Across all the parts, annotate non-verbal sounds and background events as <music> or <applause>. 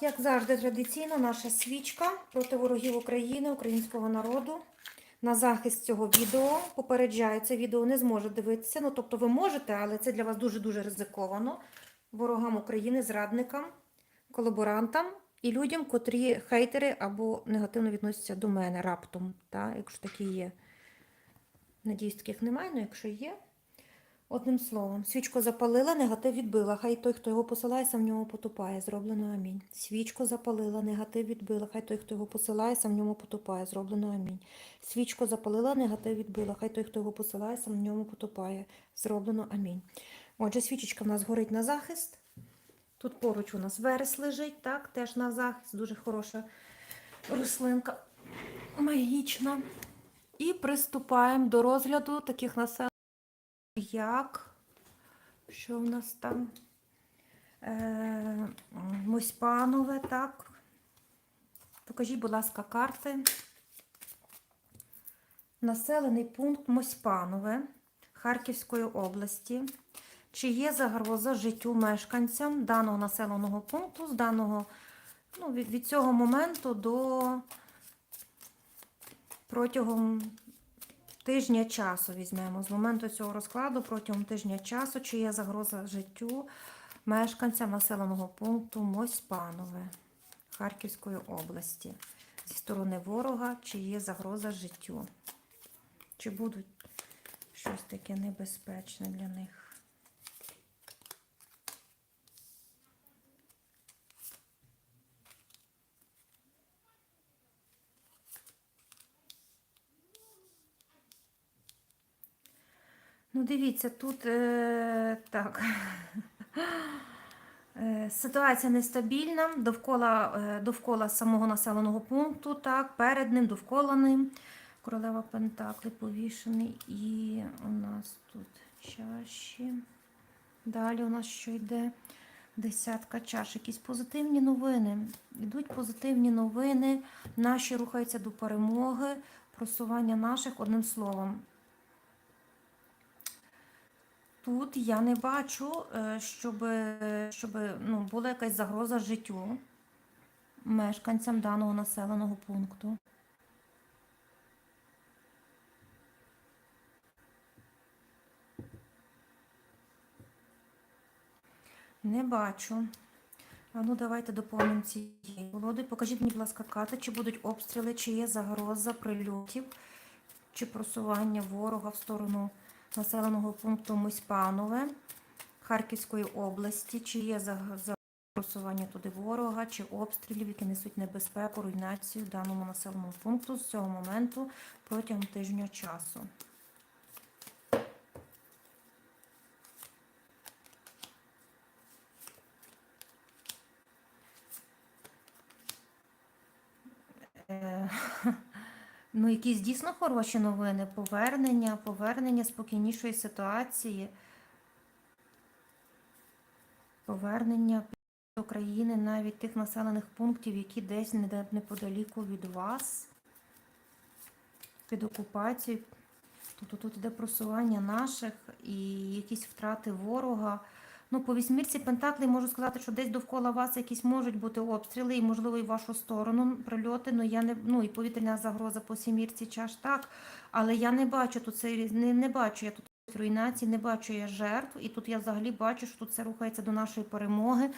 Як завжди, традиційно, наша свічка проти ворогів України, українського народу. На захист цього відео попереджаю, це відео не зможе дивитися. Ну, тобто ви можете, але це для вас дуже-дуже ризиковано. Ворогам України, зрадникам, колаборантам і людям, котрі хейтери або негативно відносяться до мене раптом, та, якщо такі є. Надіюсь, таких немає, але якщо є. Одним словом, свічку запалила, негатив відбила. Хай той, хто його посилає, сам в ньому потопає. Зроблено амінь. Свічку запалила, негатив відбила. Хай той, хто його посилає, сам в ньому потопає. Зроблено амінь. Свічку запалила, негатив відбила. Хай той, хто його посилає, сам в ньому потопає. Зроблено амінь. Отже, свічечка в нас горить на захист. Тут поруч у нас верес лежить, так, теж на захист. Дуже хороша рослинка. Магічна. І приступаємо до розгляду таких населених як, що в нас там? Е, Муськпанове, так. Покажіть, будь ласка, карти. Населений пункт Муськпанове Харківської області. Чи є загроза життю мешканцям даного населеного пункту з даного, ну, від, від цього моменту до протягом тижня часу візьмемо. З моменту цього розкладу протягом тижня часу, чи є загроза життю мешканцям населеного пункту Мосьпанове Харківської області. Зі сторони ворога, чи є загроза життю. Чи будуть щось таке небезпечне для них? Ну, дивіться, тут е, так. <laughs> Е, Ситуація нестабільна довкола, е, довкола самого населеного пункту, так, перед ним, довкола ним. Королева Пентакли повішений. І у нас тут чаші. Далі у нас що йде? Десятка чаш. Якісь позитивні новини. Йдуть позитивні новини. Наші рухаються до перемоги, просування наших, одним словом. Тут я не бачу, е, щоб, щоб ну, була якась загроза життю мешканцям даного населеного пункту. Не бачу. А ну давайте доповнимо цієї колоди. Покажіть мені, будь ласка, карти, чи будуть обстріли, чи є загроза прильотів, чи просування ворога в сторону населеного пункту Миспанове Харківської області, чи є за- просування туди ворога, чи обстрілів, які несуть небезпеку, руйнацію даному населеному пункту з цього моменту протягом тижня часу. Е, Ну, якісь дійсно хороші новини, повернення, повернення спокійнішої ситуації, повернення до країни навіть тих населених пунктів, які десь неподаліку від вас, під окупацією. Тобто тут іде просування наших і якісь втрати ворога. Ну, по вісьмірці Пентаклі можу сказати, що десь довкола вас якісь можуть бути обстріли, і, можливо, і в вашу сторону прильоти. Ну, я не, ну і повітряна загроза по сімірці чаш так. Але я не бачу тут цей не, не бачу я тут руйнації, не бачу я жертв. І тут я взагалі бачу, що тут це рухається до нашої перемоги.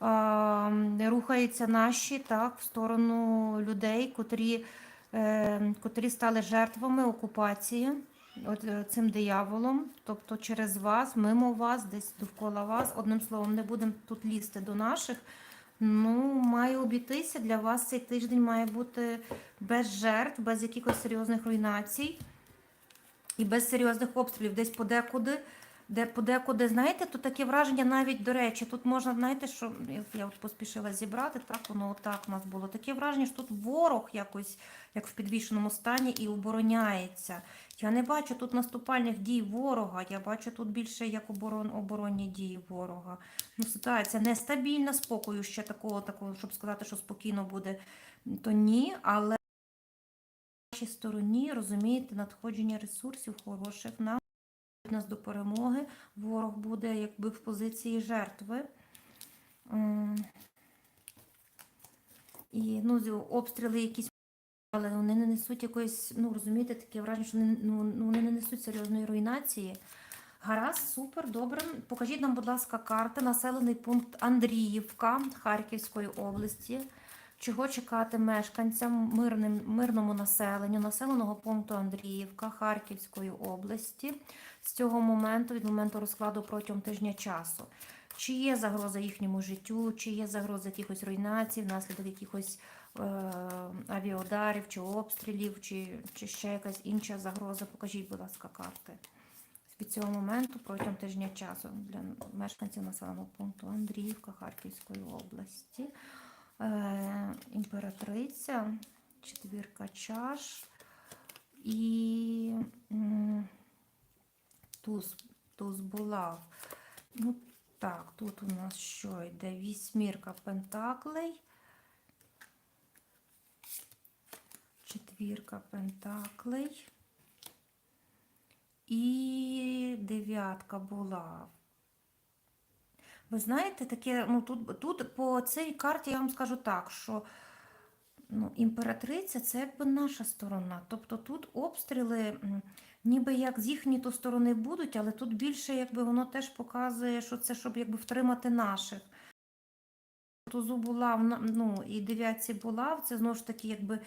А, рухаються наші так, в сторону людей, котрі, е, котрі стали жертвами окупації цим дияволом, тобто через вас, мимо вас, десь довкола вас. Одним словом, не будемо тут лізти до наших. Ну, має обійтися для вас цей тиждень має бути без жертв, без якихось серйозних руйнацій і без серйозних обстрілів. Десь подекуди, де подекуди, знаєте, тут таке враження навіть до речі, тут можна, знаєте, що я- я от поспішила зібрати, так воно отак у нас було. Таке враження, що тут ворог якось, як в підвішеному стані, і обороняється. Я не бачу тут наступальних дій ворога, я бачу тут більше як оборон, оборонні дії ворога. Ну, ситуація нестабільна, спокою ще такого, такого, щоб сказати, що спокійно буде, то ні, але на нашій стороні, розумієте, надходження ресурсів хороших нам нас до перемоги. Ворог буде якби в позиції жертви. І ну, обстріли якісь, але вони не несуть якоїсь, ну розумієте, таке враження, що вони, ну, ну, вони не несуть серйозної руйнації. Гаразд, супер, добре. Покажіть нам, будь ласка, карти, населений пункт Андріївка Харківської області. Чого чекати мешканцям мирним, мирному населенню населеного пункту Андріївка Харківської області з цього моменту, від моменту розкладу протягом тижня часу? Чи є загроза їхньому життю, чи є загроза якихось руйнацій, внаслідок якихось авіаударів, чи обстрілів, чи, чи ще якась інша загроза? Покажіть, будь ласка, карти від цього моменту протягом тижня часу для мешканців населеного пункту Андріївка Харківської області. Е, імператриця, четвірка чаш і м, туз, туз булав. Ну, так, тут у нас що йде? Вісьмірка пентаклей. Четвірка пентаклей. І дев'ятка була. Ви знаєте, таке, ну тут, тут по цій карті я вам скажу так, що ну, імператриця це якби наша сторона. Тобто тут обстріли ніби як з їхньої то сторони будуть, але тут більше якби воно теж показує, що це щоб якби втримати наших. Тузу булав, на- ну і дев'ятці булав, це знову ж таки якби.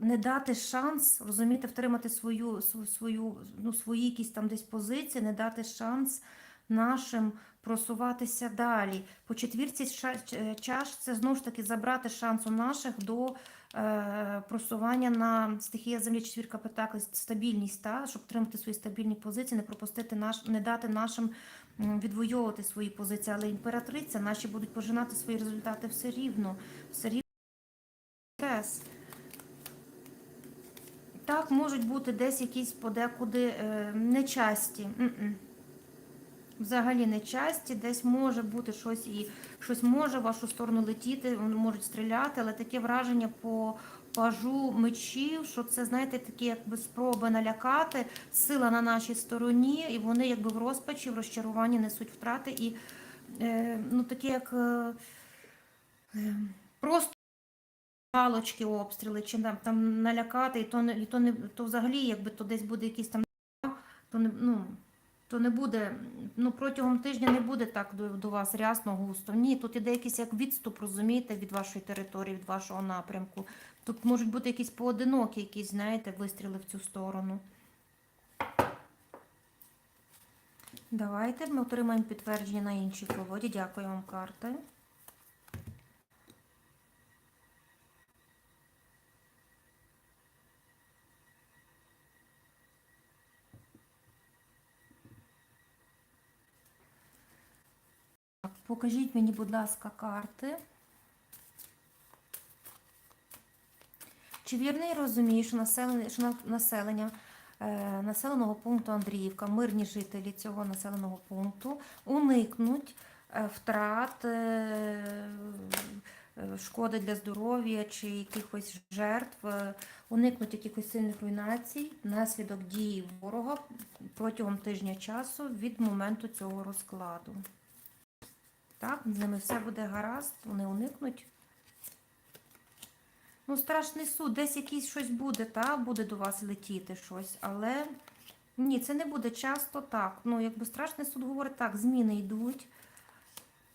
Не дати шанс, розумієте, втримати свою, свою, ну, свої якісь там десь позиції, не дати шанс нашим просуватися далі. По четвірці чаш це знову ж таки забрати шанс у наших до е, просування на стихія землі, четвірка пентаклей, стабільність, та, щоб тримати свої стабільні позиції, не пропустити наш, не дати нашим відвоювати свої позиції. Але імператриця наші будуть пожинати свої результати все рівно. Все рівно. Процес. Так, можуть бути десь якісь подекуди е, нечасті. Взагалі нечасті, десь може бути щось і щось може в вашу сторону летіти, вони можуть стріляти, але таке враження по пажу мечів, що це, знаєте, такі якби спроби налякати, сила на нашій стороні, і вони якби в розпачі, в розчаруванні несуть втрати. І е, ну, таке як е, е, просто галочки обстріли, чи там, там налякати, і то і то не то взагалі, якби то десь буде якийсь там то не ну. То не буде, ну протягом тижня не буде так до, до вас рясно, густо. Ні, тут іде якийсь як відступ, розумієте, від вашої території, від вашого напрямку. Тут можуть бути якісь поодинокі, якісь, знаєте, вистріли в цю сторону. Давайте ми отримаємо підтвердження на іншій колоді. Дякую вам, карти. Покажіть мені, будь ласка, карти. Чи вірний розумію, що населення, що населення е, населеного пункту Андріївка, мирні жителі цього населеного пункту уникнуть е, втрат, е, е, шкоди для здоров'я чи якихось жертв, е, уникнуть якихось сильних руйнацій внаслідок дії ворога протягом тижня часу від моменту цього розкладу. Так, з ними все буде гаразд, вони уникнуть. Ну, страшний суд, десь якийсь щось буде, та, буде до вас летіти щось, але ні, це не буде часто так. Ну, якби страшний суд говорить так, зміни йдуть,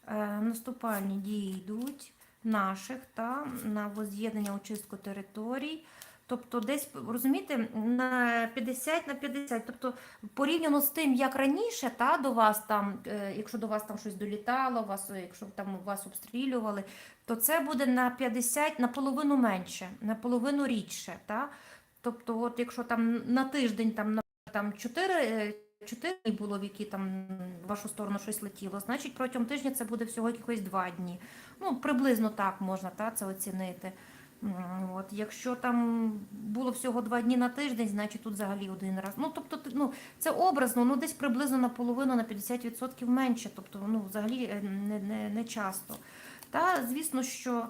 е, наступальні дії йдуть наших, та, на воз'єднання очистку територій. Тобто десь, розумієте, на 50 на 50. Тобто порівняно з тим, як раніше, та, до вас там, е, якщо до вас там щось долітало, вас, е, якщо там вас обстрілювали, то це буде на 50, наполовину менше, наполовину рідше. Та? Тобто, от якщо там на тиждень там, там 4, 4 дні було, в які там в вашу сторону щось летіло, значить протягом тижня це буде всього якихось 2 дні. Ну, приблизно так можна та, це оцінити. От, якщо там було всього два дні на тиждень, значить тут взагалі один раз. Ну, тобто, ну, це образно, ну десь приблизно наполовину, на 50% менше. Тобто, ну, взагалі е, не, не, не часто. Та, звісно, що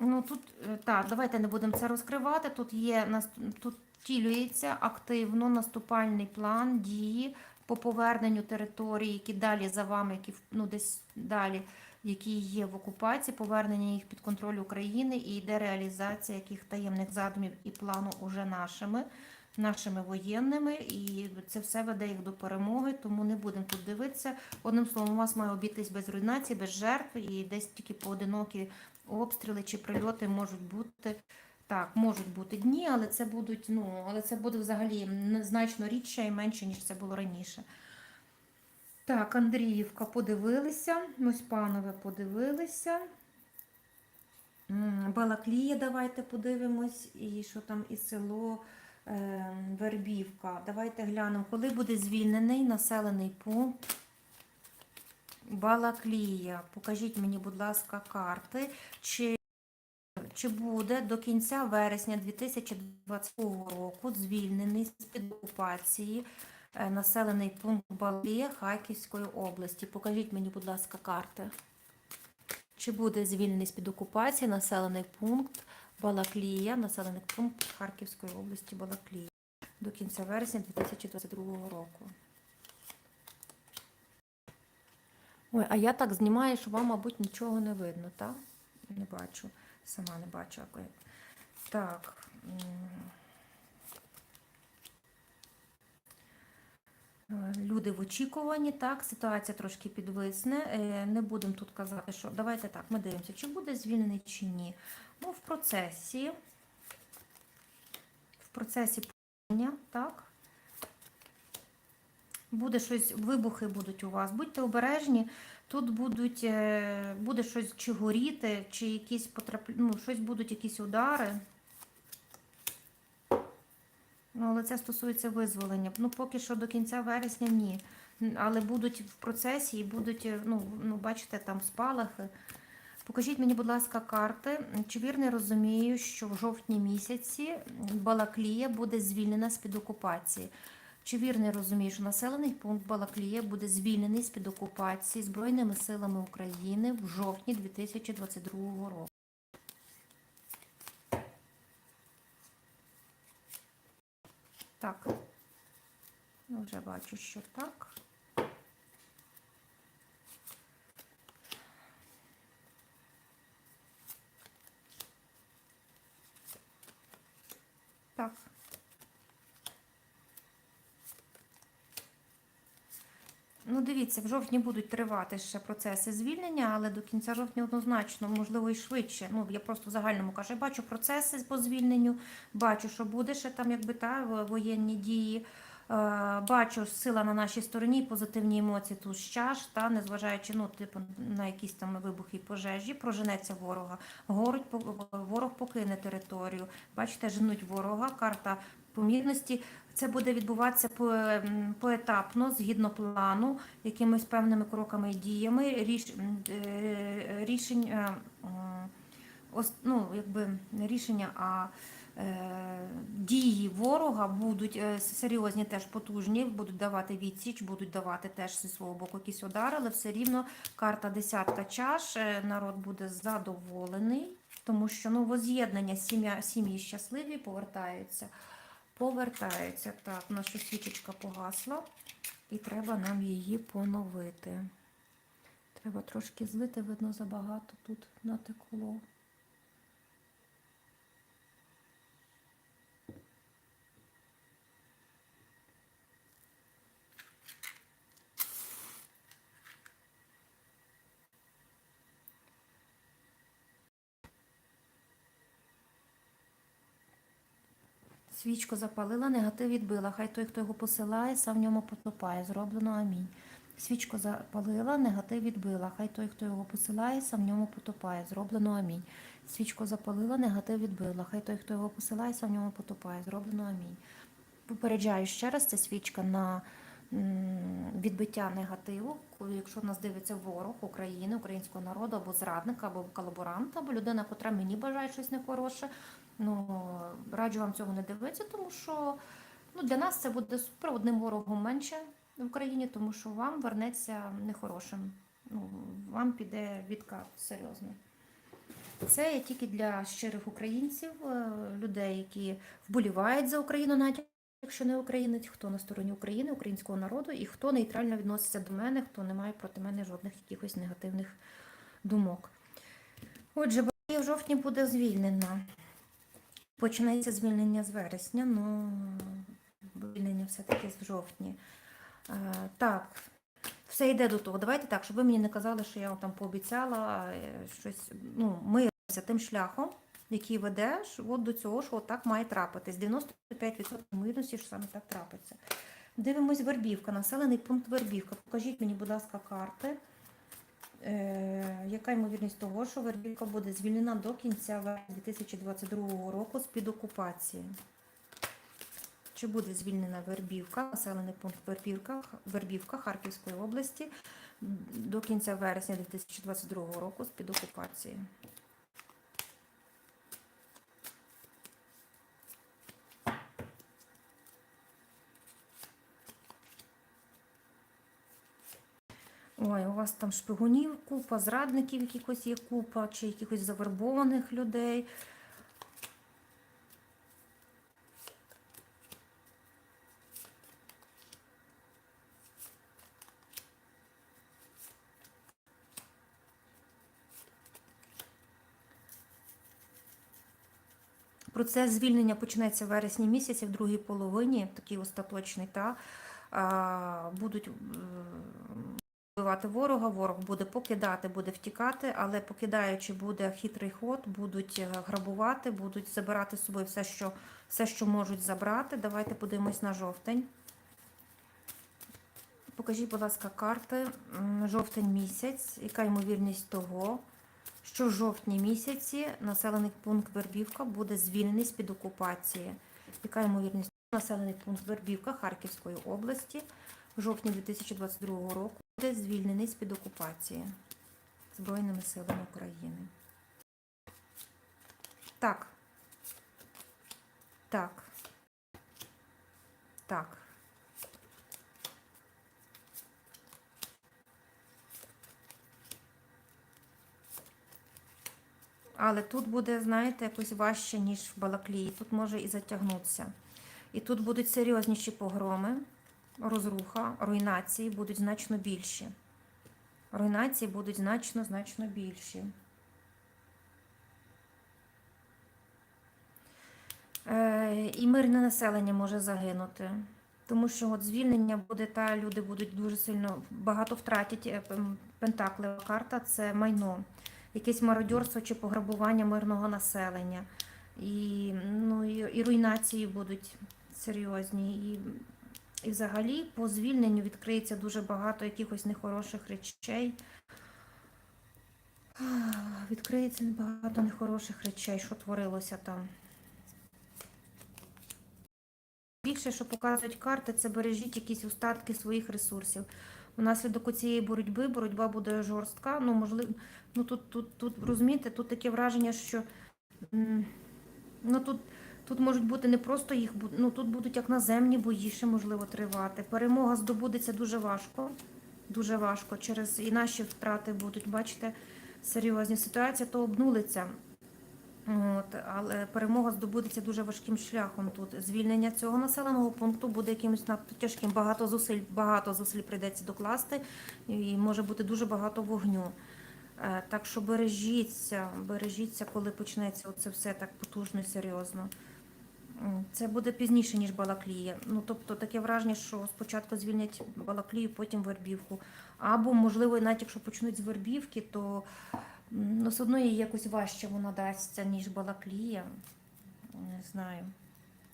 ну, тут, е, так, давайте не будемо це розкривати. Тут є, тут втілюється активно наступальний план дії по поверненню територій, які далі за вами, які ну, десь далі, які є в окупації, повернення їх під контроль України і йде реалізація яких таємних задумів і плану уже нашими, нашими воєнними. І це все веде їх до перемоги, тому не будемо тут дивитися. Одним словом, у вас має обійтись без руйнації, без жертв, і десь тільки поодинокі обстріли чи прильоти можуть бути. Так, можуть бути дні, але це будуть, ну, але це буде взагалі значно рідше і менше, ніж це було раніше. Так, Андріївка подивилися. Панове подивилися. Балаклія, давайте подивимось. І що там і село е, Вербівка. Давайте глянемо, коли буде звільнений населений пункт Балаклія. Покажіть мені, будь ласка, карти. Чи чи буде до кінця вересня 2020 року звільнений з-під окупації е, населений пункт Балія Харківської області? Покажіть мені, будь ласка, карти. Чи буде звільнений з-під окупації населений пункт Балаклія, населений пункт Харківської області Балаклія до кінця вересня 2022 року? Ой, а я так знімаю, що вам, мабуть, нічого не видно, так? Не бачу. Сама не бачу. Так. м. Е, Люди в очікуванні, так, ситуація трошки підвисне. Е, Не будемо тут казати, що давайте так, ми дивимося, чи буде звільнений, чи ні. Ну, в процесі, в процесі повнення, так. Буде щось, вибухи будуть у вас. Будьте обережні. Тут будуть, е, буде щось чи горіти, чи якісь потрап... ну, щось будуть якісь удари. Ну, але це стосується визволення. Ну, поки що до кінця вересня ні. Але будуть в процесі і будуть, е, ну, ну бачите, там спалахи. Покажіть мені, будь ласка, карти. Чи вірно розумію, що в жовтні місяці Балаклія буде звільнена з-під окупації? Чи вірно розумію, що населений пункт Балаклія буде звільнений з-під окупації Збройними силами України в жовтні 2022 року? Так. Ну, вже бачу, що так. Ну, дивіться, в жовтні будуть тривати ще процеси звільнення, але до кінця жовтня однозначно, можливо, і швидше. Ну, я просто в загальному кажу, я бачу процеси по звільненню, бачу, що буде ще там, якби та воєнні дії. Е, Бачу сила на нашій стороні, позитивні емоції тут щаж, та незважаючи ну, типу, на якісь там вибухи і пожежі, проженеться ворога. Горуть, по- ворог покине територію. Бачите, женуть ворога, карта помірності. Це буде відбуватися по- поетапно, згідно плану, якимись певними кроками і діями. Ріш, м, е, рішень, е, ну, якби рішення, а е, дії ворога будуть е, серйозні, теж потужні, будуть давати відсіч, будуть давати теж зі свого боку якісь удари, але все рівно карта десятка чаш, е, народ буде задоволений, тому що ну, воз'єднання сім'ї щасливі повертаються. Повертаються. Так, наша свічечка погасла, і треба нам її поновити. Треба трошки злити, видно, забагато тут натекло. Свічку запалила, негатив відбила. Хай той, хто його посилає, сам в ньому потопає. Зроблено амінь. Свічку запалила, негатив відбила. Хай той, хто його посилає, сам в ньому потопає. Зроблено амінь. Свічку запалила, негатив відбила. Хай той, хто його посилає, сам в ньому потопає. Зроблено амінь. Попереджаю ще раз, це свічка на відбиття негативу, якщо нас дивиться ворог України, українського народу, або зрадника, або колаборант, або людина, котра мені бажає щось нехороше. Ну, раджу вам цього не дивитися, тому що ну, для нас це буде одним ворогом менше в Україні, тому що вам вернеться нехорошим. Ну, вам піде відкат серйозно. Це тільки для щирих українців, е, людей, які вболівають за Україну, навіть якщо не українець, хто на стороні України, українського народу, і хто нейтрально відноситься до мене, хто не має проти мене жодних якихось негативних думок. Отже, в жовтні буде звільнена. Починається звільнення з вересня, ну звільнення все-таки з жовтні. Е, так, все йде до того. Давайте так, щоб ви мені не казали, що я вам там пообіцяла е, щось. Ну, ми тим шляхом, який ведеш, от до цього, що так має трапитись. 95% ймовірності, що саме так трапиться. Дивимось Вербівка, населений пункт Вербівка. Покажіть мені, будь ласка, карти. Е, яка ймовірність того, що Вербівка буде звільнена до кінця вересня 2022 року з-під окупації? Чи буде звільнена Вербівка, населений пункт Вербівка, Вербівка Харківської області до кінця вересня 2022 року з-під окупації? Ой, у вас там шпигунів купа, зрадників якихось є купа, чи якихось завербованих людей. Процес звільнення почнеться в вересні місяці, в другій половині, такий остаточний, та будуть вбивати ворога, ворог буде покидати, буде втікати, але покидаючи буде хитрий ход, будуть е, грабувати, будуть забирати з собою все, що, все, що можуть забрати. Давайте подивимось на жовтень. Покажіть, будь ласка, карти. Жовтень місяць. Яка ймовірність того, що в жовтні місяці населений пункт Вербівка буде звільнений з-під окупації? Яка ймовірність населений пункт Вербівка Харківської області в жовтні 2022 року буде звільнений з-під окупації Збройними силами України? Так. Так. Так. Але тут буде, знаєте, якось важче, ніж в Балаклії. Тут може і затягнутися. І тут будуть серйозніші погроми, розруха, руйнації будуть значно більші. Руйнації будуть значно, значно більші. Е, і мирне населення може загинути. Тому що от звільнення буде та люди будуть дуже сильно багато втратять. Е, Пентаклева карта це майно, якесь мародьорство чи пограбування мирного населення. І, ну, і, і руйнації будуть серйозні. І, і взагалі по звільненню відкриється дуже багато якихось нехороших речей. <sighs> Відкриється багато нехороших речей, що творилося там. Більше, що показують карти, це бережіть якісь остатки своїх ресурсів. Внаслідок цієї боротьби, боротьба буде жорстка. Ну, можливо, ну тут, тут, тут розумієте, тут таке враження, що ну, тут, тут можуть бути не просто їх, ну тут будуть як наземні бої ще можливо тривати. Перемога здобудеться дуже важко. Дуже важко. Через і наші втрати будуть, бачите, серйозні. Ситуація то обнулиться. От, але перемога здобудеться дуже важким шляхом тут. Звільнення цього населеного пункту буде якимось надто тяжким. Багато зусиль, багато зусиль прийдеться докласти, і може бути дуже багато вогню. Е, Так що бережіться, бережіться, коли почнеться це все так потужно і серйозно. Це буде пізніше, ніж Балаклія. Ну, тобто таке враження, що спочатку звільнять Балаклію, потім Вербівку. Або, можливо, навіть якщо почнуть з Вербівки, то ну, все одно їй якось важче вона дасться, ніж Балаклія. Не знаю.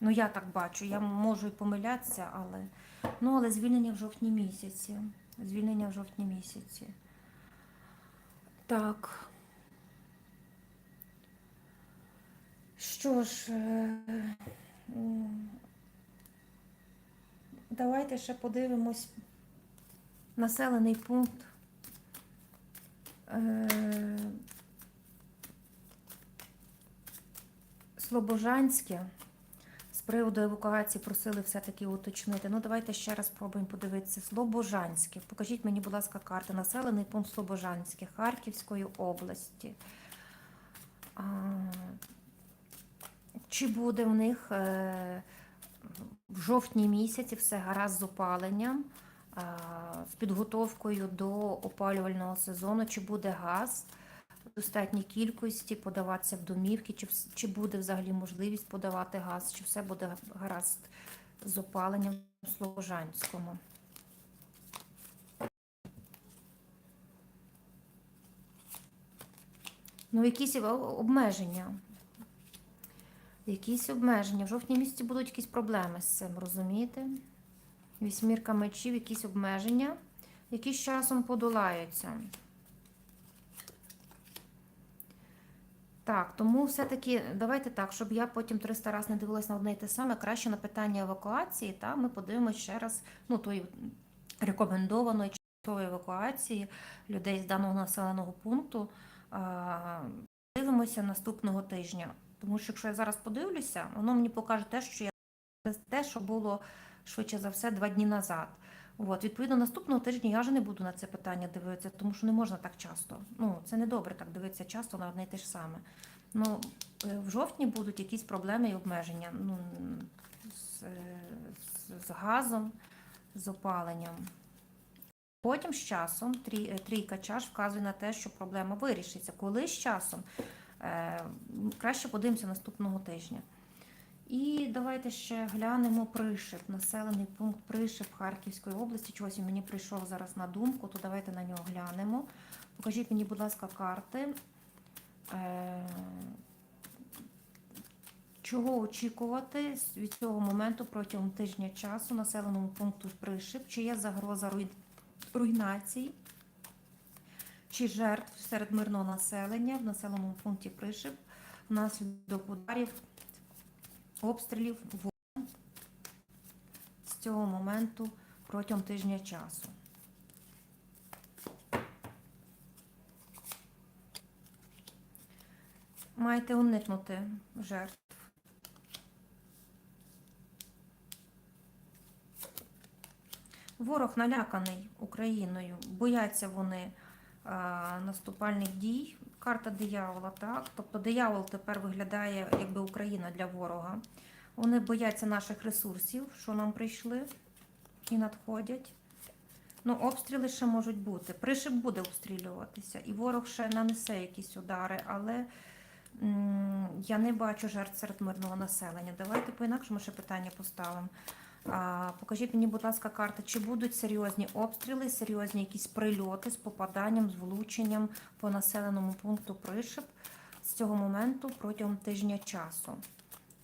Ну, я так бачу. Я можу і помилятися, але. Ну, але звільнення в жовтні місяці. Звільнення в жовтні місяці. Так. Що ж, е, давайте ще подивимось населений пункт. е, Слобожанське. З приводу евакуації просили все-таки уточнити. Ну, давайте ще раз спробуємо подивитися. Слобожанське. Покажіть мені, будь ласка, карти. Населений пункт Слобожанське Харківської області. Чи буде в них е, в жовтні місяці все гаразд з опаленням, з підготовкою до опалювального сезону, чи буде газ в достатній кількості подаватися в домівки, чи, чи буде взагалі можливість подавати газ, чи все буде гаразд з опаленням в Слобожанському. Ну, якісь обмеження. Якісь обмеження. В жовтні місяці будуть якісь проблеми з цим, розумієте? Вісьмірка мечів, якісь обмеження, які з часом подолаються. Так, тому все-таки давайте так, щоб я потім 300 разів не дивилась на одне і те саме, краще на питання евакуації, та ми подивимось ще раз, ну, тої рекомендованої часткової евакуації людей з даного населеного пункту. Дивимося наступного тижня. Тому що якщо я зараз подивлюся, воно мені покаже те, що я те, що було швидше за все два дні назад. От, відповідно, наступного тижня я вже не буду на це питання дивитися, тому що не можна так часто. Ну, це не добре так дивитися часто на одне і те ж саме. Ну, е, в жовтні будуть якісь проблеми і обмеження. Ну, з, з, з газом, з опаленням. Потім з часом е, трійка чаш вказує на те, що проблема вирішиться. Коли з часом? Е, Краще подивимося наступного тижня. І давайте ще глянемо Пришип, населений пункт Пришип Харківської області. Чогось він мені прийшов зараз на думку, то давайте на нього глянемо. Покажіть мені, будь ласка, карти. Е, Чого очікувати від цього моменту протягом тижня часу населеному пункту Пришип? Чи є загроза руй- руйнацій? Чи жертв серед мирного населення в населеному пункті Пришип внаслідок ударів, обстрілів ворогом з цього моменту протягом тижня часу? Маєте уникнути жертв. Ворог наляканий Україною, бояться вони наступальних дій. Карта диявола, так? Тобто диявол тепер виглядає якби Україна для ворога. Вони бояться наших ресурсів, що нам прийшли і надходять. Ну, обстріли ще можуть бути. Пришип буде обстрілюватися, і ворог ще нанесе якісь удари, але я не бачу жертв серед мирного населення. Давайте по-інакшому ще питання поставимо. А, покажіть мені, будь ласка, карти, чи будуть серйозні обстріли, серйозні якісь прильоти з попаданням, з влученням по населеному пункту Пришип з цього моменту протягом тижня часу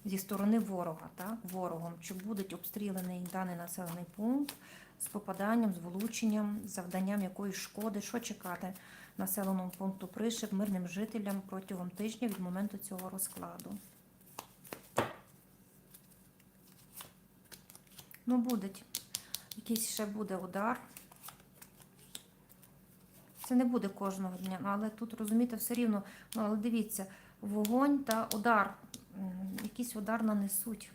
зі сторони ворога, так? ворогом, чи будуть обстріляний даний населений пункт з попаданням, з влученням, завданням якоїсь шкоди, що чекати населеному пункту Пришип мирним жителям протягом тижня від моменту цього розкладу. Ну, буде. Якийсь ще буде удар. Це не буде кожного дня, але тут, розумієте, все рівно, ну, але дивіться, вогонь та удар. Якийсь удар нанесуть.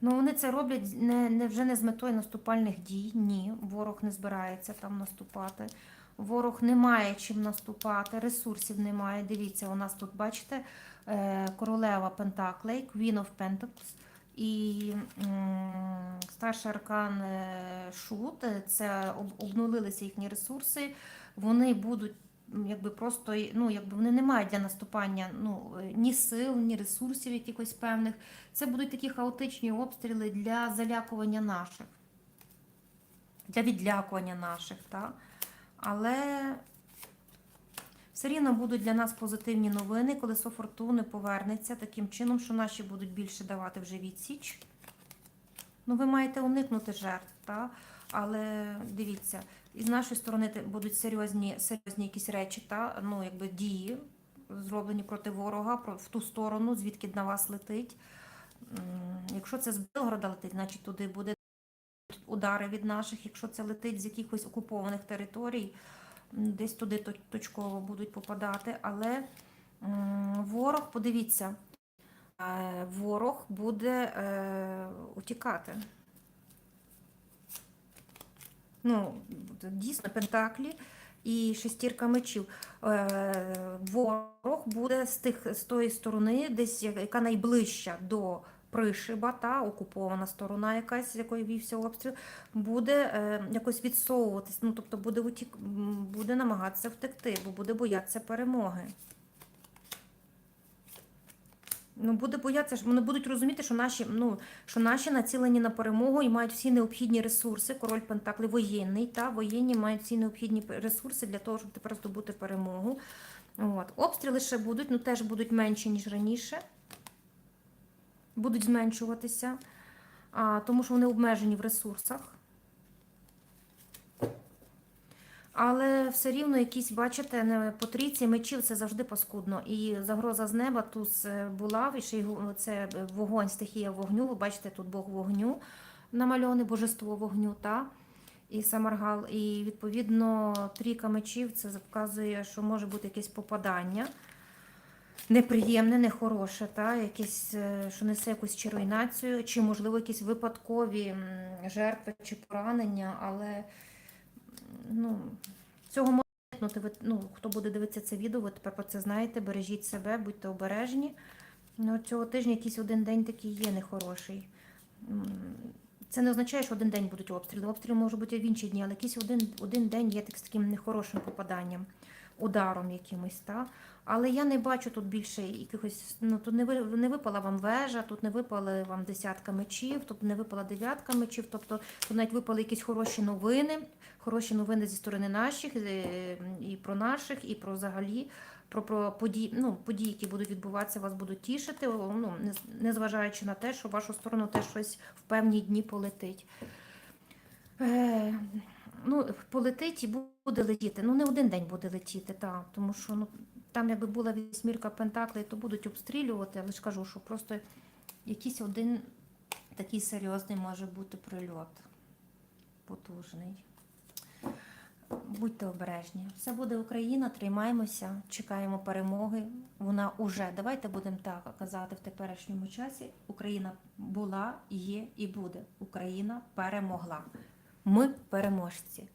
Ну, вони це роблять не, не, вже не з метою наступальних дій. Ні, ворог не збирається там наступати. Ворог не має чим наступати, ресурсів немає. Дивіться, у нас тут, бачите, королева Пентаклей, Queen of Pentacles і старший аркан е, Шут. Е, Це обнулилися їхні ресурси. Вони будуть якби просто ну, якби вони не мають для наступання ну, е, ні сил, ні ресурсів якихось певних. Це будуть такі хаотичні обстріли для залякування наших, для відлякування наших. Так? Але все рівно будуть для нас позитивні новини, колесо фортуни повернеться таким чином, що наші будуть більше давати вже відсіч. Ну, ви маєте уникнути жертв, та? але дивіться, і з нашої сторони будуть серйозні, серйозні якісь речі, та? ну, якби дії, зроблені проти ворога, в ту сторону, звідки на вас летить. Якщо це з Белгорода летить, значить туди буде удари від наших. Якщо це летить з якихось окупованих територій, десь туди точково будуть попадати. Але ворог, подивіться, е, ворог буде е, утікати. Ну, дійсно, Пентаклі і шестірка мечів. Е, Ворог буде з тих з тої сторони, десь яка найближча до пришиба, та окупована сторона, якась з якої вівся обстріл, буде е, якось відсовуватись. Ну тобто буде утік, буде намагатися втекти, бо буде боятися перемоги. Ну, буде боятися, вони будуть розуміти, що наші, ну, що наші націлені на перемогу і мають всі необхідні ресурси. Король Пентакли воєнний, та воєнні мають всі необхідні ресурси для того, щоб тепер здобути перемогу. От. Обстріли ще будуть, ну теж будуть менші, ніж раніше. Будуть зменшуватися, тому що вони обмежені в ресурсах. Але все рівно якісь, бачите, не- по трійці мечів це завжди паскудно. І загроза з неба туз е, була, і ще й це е, вогонь, стихія вогню. Ви бачите, тут Бог вогню намальований, божество вогню, та? і Самаргал. І відповідно трійка мечів це вказує, що може бути якесь попадання. Неприємне, нехороше, та? якесь, е, що несе якусь чи руйнацію, чи, можливо, якісь випадкові жертви чи поранення, але ну, цього можна уникнути. Ну, хто буде дивитися це відео, ви тепер про це знаєте, бережіть себе, будьте обережні. Ну, цього тижня якийсь один день такий є нехороший. Це не означає, що один день будуть обстріли. Обстріли може бути в інші дні, але якийсь один, один день є так, з таким нехорошим попаданням, ударом якимось. Та? Але я не бачу тут більше якихось. Ну тут не ви не випала вам вежа, тут не випали вам десятка мечів, тут не випала дев'ятка мечів. Тобто тут навіть випали якісь хороші новини, хороші новини зі сторони наших е, і про наших, і про взагалі. Про, про події, ну, події, які будуть відбуватися, вас будуть тішити, ну, незважаючи на те, що в вашу сторону теж щось в певні дні полетить. Е, ну, полетить і буде летіти. Ну, не один день буде летіти, так, тому що ну, там, якби була вісьмірка Пентаклей, то будуть обстрілювати, але ж кажу, що просто якийсь один такий серйозний може бути прильот. Потужний. Будьте обережні. Все буде Україна, тримаємося, чекаємо перемоги. Вона уже, давайте будемо так казати в теперішньому часі. Україна була, є і буде. Україна перемогла. Ми переможці.